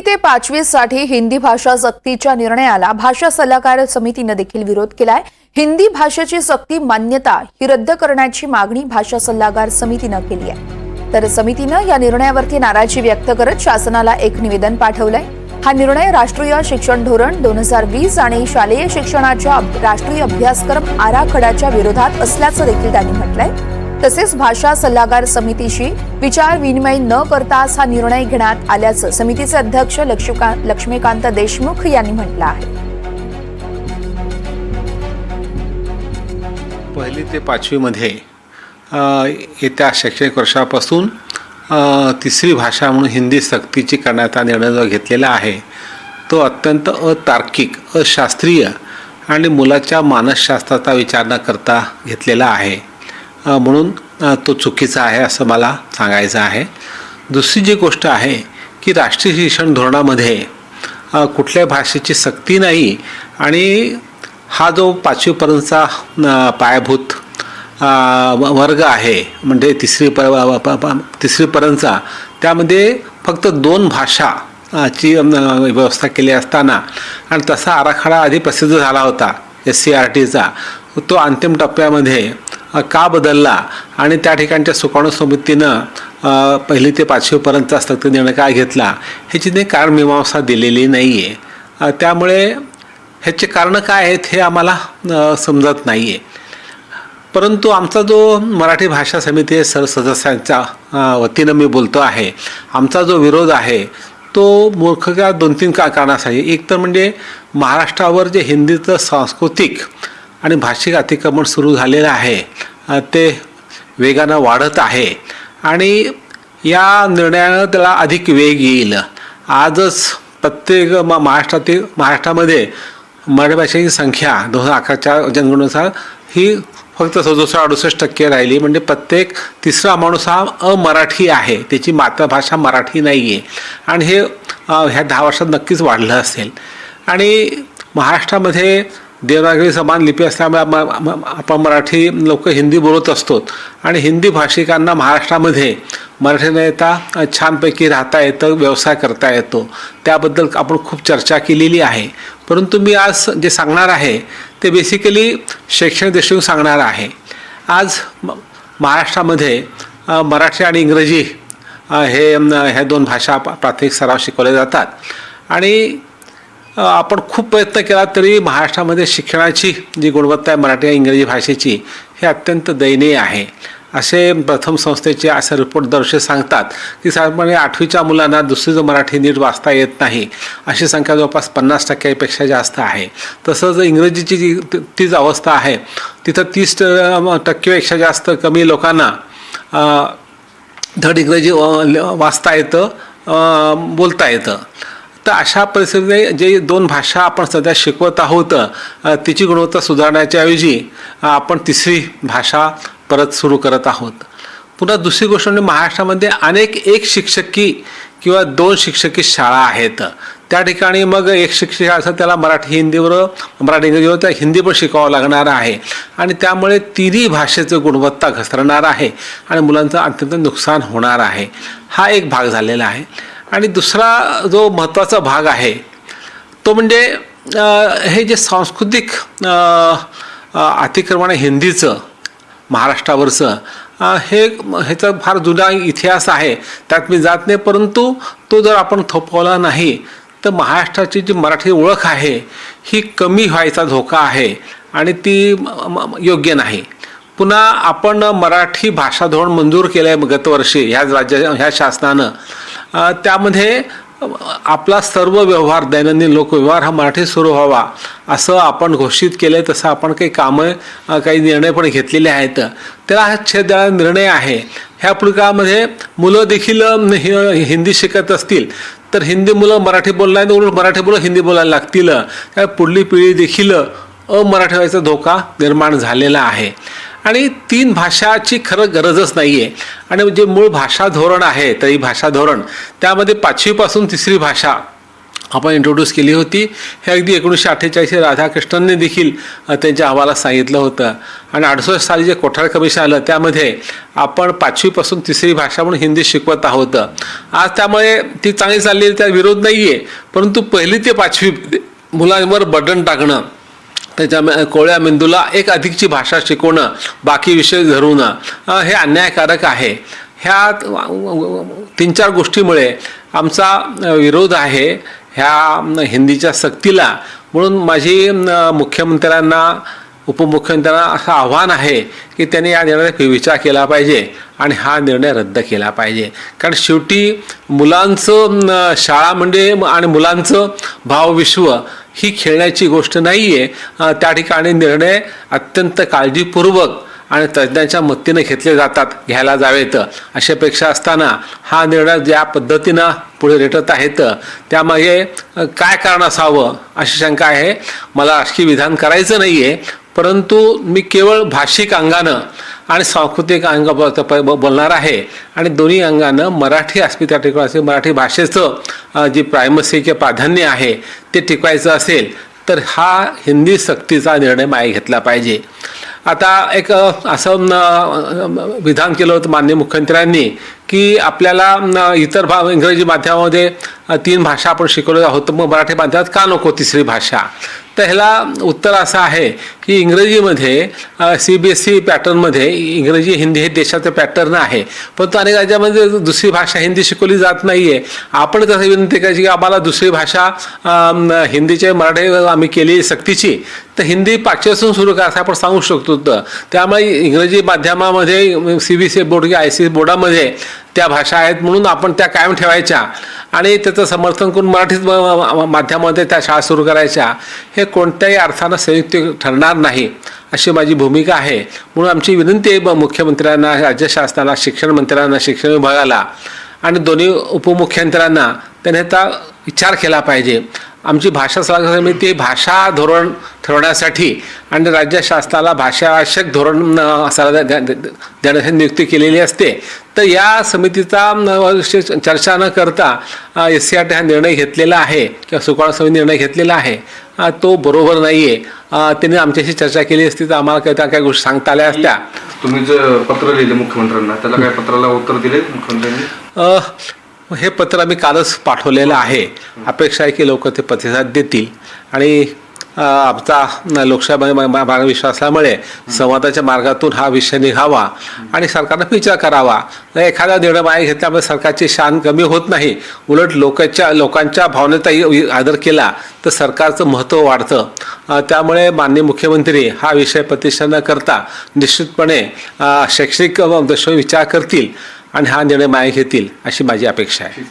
ते पाचवी साठी हिंदी भाषा सक्तीच्या निर्णयाला भाषा सल्लागार समितीनं देखील विरोध केलाय. हिंदी भाषेची सक्ती मान्यता ही रद्द करण्याची मागणी भाषा सल्लागार समितीनं केली आहे. तर समितीनं या निर्णयावरती नाराजी व्यक्त करत शासनाला एक निवेदन पाठवलंय. हा निर्णय राष्ट्रीय शिक्षण धोरण दोन हजार वीस आणि शालेय शिक्षणाच्या राष्ट्रीय अभ्यासक्रम आराखड्याच्या विरोधात असल्याचं देखील त्यांनी म्हटलंय. तसेच भाषा सल्लागार समितीशी विचार विनिमय न करताच हा निर्णय घेण्यात आल्याचं समितीचे अध्यक्ष लक्ष्मीकांत देशमुख यांनी म्हटलं आहे. पहिली ते पाचवीमध्ये येत्या शैक्षणिक वर्षापासून तिसरी भाषा म्हणून हिंदी सक्तीची करण्याचा निर्णय जो घेतलेला आहे तो अत्यंत अतार्किक अशास्त्रीय आणि मुलाच्या मानसशास्त्राचा विचार न करता घेतलेला आहे. म्हणून तो चुकीचा आहे असं मला सांगायचं आहे. दुसरी जी गोष्ट आहे की राष्ट्रीय शिक्षण धोरणामध्ये कुठल्या भाषेची सक्ती नाही आणि हा जो पाचवीपर्यंतचा पायाभूत वर्ग आहे म्हणजे तिसरी प तिसरीपर्यंतचा त्यामध्ये फक्त दोन भाषा ची व्यवस्था केली असताना आणि तसा आराखडा आधी प्रसिद्ध झाला होता एस सी आर टीचा. तो अंतिम टप्प्यामध्ये का बदलला? आणि त्या ठिकाणच्या सुकाणू समितीनं पहिली ते पाचवीपर्यंतचा सक्त निर्णय काय घेतला? ह्याची ते कारणमीमांसा दिलेली नाही आहे त्यामुळे ह्याचे कारणं काय आहेत हे आम्हाला समजत नाही आहे परंतु आमचा जो मराठी भाषा समिती सर सदस्यांच्या वतीनं मी बोलतो आहे आमचा जो विरोध आहे तो मूर्खका दोन तीन का कारणासाठी एक तर म्हणजे महाराष्ट्रावर जे हिंदीचं सांस्कृतिक आणि भाषिक अतिक्रमण सुरू झालेलं आहे. ते वेगानं वाढत आहे. आणि या निर्णयानं त्याला अधिक वेग येईल. आजच प्रत्येक म महाराष्ट्रातील महाराष्ट्रामध्ये मराठी भाषेची संख्या दोन हजार अकराच्या जनगणनुसार ही फक्त सदुसष्ट अडुसष्ट टक्के राहिली. म्हणजे प्रत्येक तिसरा माणूस हा अमराठी आहे. त्याची मातृभाषा मराठी नाही आहे आणि हे ह्या दहा वर्षात नक्कीच वाढलं असेल. आणि महाराष्ट्रामध्ये देवनागरी समान लिपी असल्यामुळे आपण मराठी लोक हिंदी बोलत असतो. आणि हिंदी भाषिकांना महाराष्ट्रामध्ये मराठी न येता छानपैकी राहता येतं व्यवसाय करता येतो. त्याबद्दल आपण खूप चर्चा केलेली आहे. परंतु मी आज जे सांगणार आहे ते बेसिकली शैक्षणिक दृष्टीने सांगणार आहे. आज म- महाराष्ट्रामध्ये मराठी आणि इंग्रजी हे ह्या दोन भाषा प्राथमिक सराव शिकवले जातात. आणि आपण खूप प्रयत्न केला तरी महाराष्ट्रामध्ये शिक्षणाची जी गुणवत्ता आहे मराठी इंग्रजी भाषेची हे अत्यंत दयनीय आहे. असे प्रथम संस्थेचे असे रिपोर्ट दर्शे सांगतात की साधारणपणे आठवीच्या मुलांना दुसरीचं मराठी नीट वाचता येत नाही अशी संख्या जवळपास पन्नास टक्क्यापेक्षा जास्त आहे. तसंच इंग्रजीची जी तीच अवस्था आहे तिथं तीस टक्केपेक्षा जास्त कमी लोकांना धड इंग्रजी वाचता येतं बोलता येतं. तर अशा परिस्थितीने जे दोन भाषा आपण सध्या शिकवत आहोत तिची गुणवत्ता सुधारण्याच्या ऐवजी आपण तिसरी भाषा परत सुरू करत आहोत. पुन्हा दुसरी गोष्ट म्हणजे महाराष्ट्रामध्ये अनेक एक शिक्षकी किंवा दोन शिक्षकी शाळा आहेत. त्या ठिकाणी मग एक शिक्षक असं त्याला मराठी हिंदीवर मराठी इंग्रजीवर त्या हिंदी पण शिकावं लागणार आहे. आणि त्यामुळे तिन्ही भाषेचं गुणवत्ता घसरणार आहे आणि मुलांचं अत्यंत नुकसान होणार आहे. हा एक भाग झालेला आहे. आणि दुसरा जो महत्त्वाचा भाग आहे तो म्हणजे हे जे सांस्कृतिक अतिक्रमण आहे हिंदीचं महाराष्ट्रावरचं हे ह्याचा फार जुना इतिहास आहे त्यात मी जात नाही परंतु तो जर आपण थोपवला नाही तर महाराष्ट्राची जी मराठी ओळख आहे ही कमी व्हायचा धोका आहे आणि ती योग्य नाही. पुन्हा आपण मराठी भाषा धोरण मंजूर केलं आहे गतवर्षी ह्या राज्या ह्या शासनानं. त्यामध्ये आपला सर्व व्यवहार दैनंदिन लोकव्यवहार हा मराठीत सुरू व्हावा असं आपण घोषित केलं आहे तसं आपण काही कामं काही निर्णय पण घेतलेले आहेत. त्याला हा छेद देणारा निर्णय आहे. ह्या पुढे मुलं देखील हिंदी शिकत असतील तर हिंदी मुलं मराठी बोलणार उलट मराठी मुलं हिंदी बोलायला लागतील. त्या पुढली पिढी देखील अमराठी व्हायचा धोका निर्माण झालेला आहे. आणि तीन भाषाची खरं गरजच नाही आहे आणि जे मूळ भाषा धोरण आहे तरी भाषा धोरण त्यामध्ये पाचवीपासून तिसरी भाषा आपण इंट्रोड्यूस केली होती. हे अगदी एकोणीसशे अठ्ठेचाळीसशे राधाकृष्णनने देखील त्यांच्या अहवालात सांगितलं होतं. आणि अडुसष्ट साली जे कोठार कमिशन आलं त्यामध्ये आपण पाचवीपासून तिसरी भाषा म्हणून हिंदी शिकवत आहोत. आज त्यामुळे ती चांगली चालली त्या विरोध नाही आहे परंतु पहिली ते पाचवी मुलांवर बटन टाकणं त्याच्या कोळ्या मेंदूला एक अधिकची भाषा शिकवणं बाकी विषय धरून हे अन्यायकारक आहे. ह्या तीन चार गोष्टीमुळे आमचा विरोध आहे ह्या हिंदीच्या सक्तीला. म्हणून माझी मुख्यमंत्र्यांना उपमुख्यमंत्र्यांना असं आव्हान आहे की त्यांनी या निर्णयाचा विचार केला पाहिजे आणि हा निर्णय रद्द केला पाहिजे. कारण शेवटी मुलांचं शाळा म्हणजे आणि मुलांचं भावविश्व ही खेळण्याची गोष्ट नाही आहे त्या ठिकाणी निर्णय अत्यंत काळजीपूर्वक आणि तज्ज्ञांच्या मतीने घेतले जातात घ्यायला जावेत. अशी अपेक्षा असताना हा निर्णय ज्या पद्धतीनं पुढे रेटत आहेत त्यामागे काय कारण असावं अशी शंका आहे. मला अशी विधान करायचं नाही आहे परंतु मी केवळ भाषिक अंगानं आणि सांस्कृतिक अंग बोलणार आहे आणि दोन्ही अंगानं मराठी अस्मिता टिकवायचे असेल मराठी भाषेचं जे प्रायमसी किंवा प्राधान्य आहे ते टिकवायचं असेल तर हा हिंदी सक्तीचा निर्णय मागे घेतला पाहिजे. आता एक असं विधान केलं होतं माननीय मुख्यमंत्र्यांनी की आपल्याला इतर भा इंग्रजी माध्यमामध्ये तीन भाषा आपण शिकवल्या आहोत मग मराठी माध्यमात का नको तिसरी भाषा? तर ह्याला उत्तर असं आहे की इंग्रजीमध्ये सी बी एस सी पॅटर्नमध्ये इंग्रजी हिंदी हे देशाचं पॅटर्न आहे. परंतु अनेक राज्यामध्ये दुसरी भाषा हिंदी शिकवली जात नाही आहे आपण तसं विनंती करायची की आम्हाला दुसरी भाषा हिंदीचे मराठी आम्ही केली सक्तीची. तर हिंदी पाचवीपासून सुरू करा असं आपण सांगू शकतो तर. त्यामुळे इंग्रजी माध्यमामध्ये सी बी सी बोर्ड किंवा आय सी बोर्डामध्ये त्या भाषा आहेत म्हणून आपण त्या कायम ठेवायच्या. आणि त्याचं समर्थन करून मराठीत माध्यमामध्ये त्या शाळा सुरू करायच्या. हे कोणत्याही अर्थानं संयुक्त ठरणार नाही अशी माझी भूमिका आहे. म्हणून आमची विनंती आहे मुख्यमंत्र्यांना राज्य शासनाला शिक्षण मंत्र्यांना शिक्षण विभागाला आणि दोन्ही उपमुख्यमंत्र्यांना त्याने आता विचार केला पाहिजे. आमची भाषा सल्लागार समिती भाषा धोरण ठरवण्यासाठी आणि राज्य शासनाला भाषा आवश्यक धोरण सल्ला देण्यासाठी नियुक्ती केलेली असते. तर या समितीचा चर्चा न करता एस सी आर टी हा निर्णय घेतलेला आहे किंवा सुकाळ समिती निर्णय घेतलेला आहे. तो बरोबर नाही आहे त्यांनी आमच्याशी चर्चा केली असती तर आम्हाला काही त्या काही गोष्टी सांगता आल्या असत्या. तुम्ही जे पत्र लिहिले मुख्यमंत्र्यांना त्याला काय पत्राला उत्तर दिले मुख्यमंत्र्यांनी? हे पत्र आम्ही कालच पाठवलेलं आहे. अपेक्षा आहे की लोक ते प्रतिसाद देतील. आणि आमचा लोकशाही मार्ग असल्यामुळे संवादाच्या मार्गातून हा विषय निघावा आणि सरकारनं विचार करावा. एखादा निर्णय मागे घेतल्यामुळे सरकारची शान कमी होत नाही. उलट लोकांच्या लोकांच्या भावनेचाही आदर केला तर सरकारचं महत्त्व वाढतं. त्यामुळे माननीय मुख्यमंत्री हा विषय प्रतिष्ठा न करता निश्चितपणे शैक्षणिक विचार करतील. आणि हा निर्णय मागे घेतील अशी माझी अपेक्षा आहे.